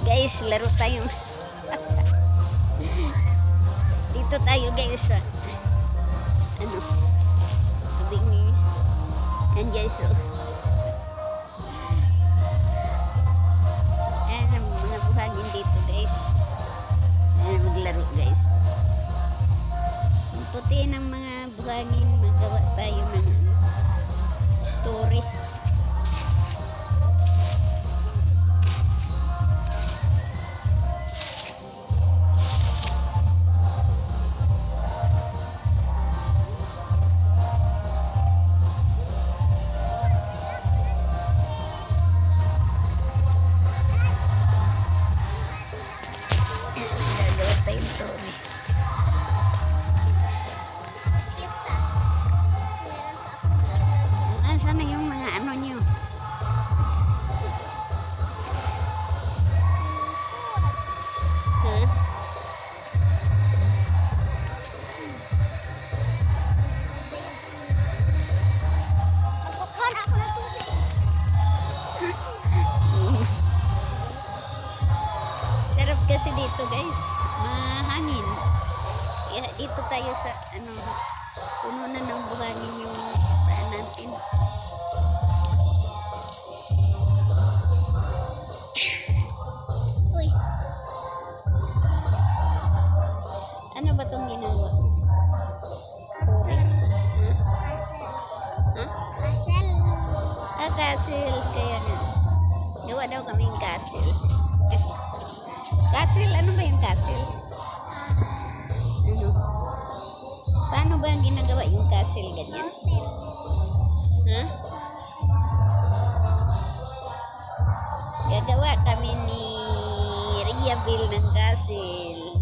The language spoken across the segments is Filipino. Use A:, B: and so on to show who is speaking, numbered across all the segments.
A: Guys, laro tayo. Dito tayo guys sa ano tubig ni yan guys oh. Nasaan na yung mga ano
B: ng tubig.
A: Sarap kasi dito guys. Mahangin. Dito tayo sa ano, puno na ng buhangin yung paan natin.
B: Uy,
A: Ano ba itong ginagawa? Ha?
B: Hazel.
A: Ha?
B: Hazel.
A: Ah, kasil. Kaya nga. Gawa daw kaming kasil. kasil? Ano ba yung kasil? Kasil ganyan? Ha? Gagawa kami ni Ria Bill ng kasil.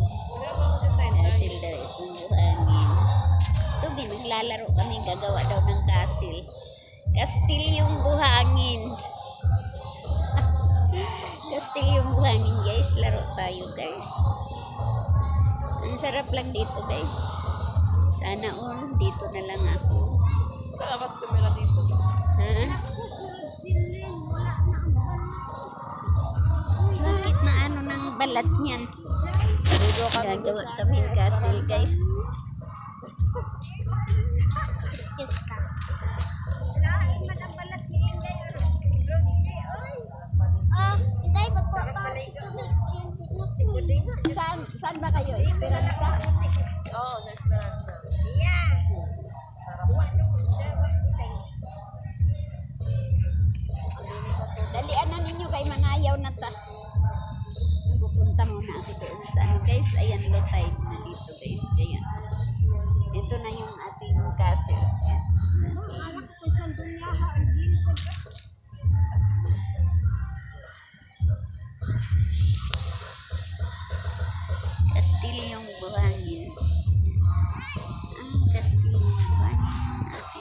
A: Kasil daw itong buhangin. Din, naglalaro kami gagawa daw ng kasil. Kastil yung buhangin. Kastil yung buhangin guys. Laro tayo guys. Ang sarap lang dito guys. Sana all dito na lang ako.
C: Labas kamera dito.
A: Ha? Bakit na ano ng balat niyan? Gagawa kami kasil guys.
B: Excuse ka.
A: Saan, saan ba kayo? Esperanza?
C: Oo, oh, sa
A: na ta. Pupunta muna ako doon sa ano guys. Ayan, low tide na dito guys. Ayan. Ito na yung ating castle. Ayan. Kastilyong buhangin. Ang kastilyong buhangin ating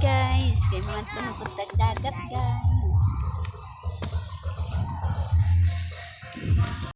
A: guys. Kaya mga tumupuntag dagat guys.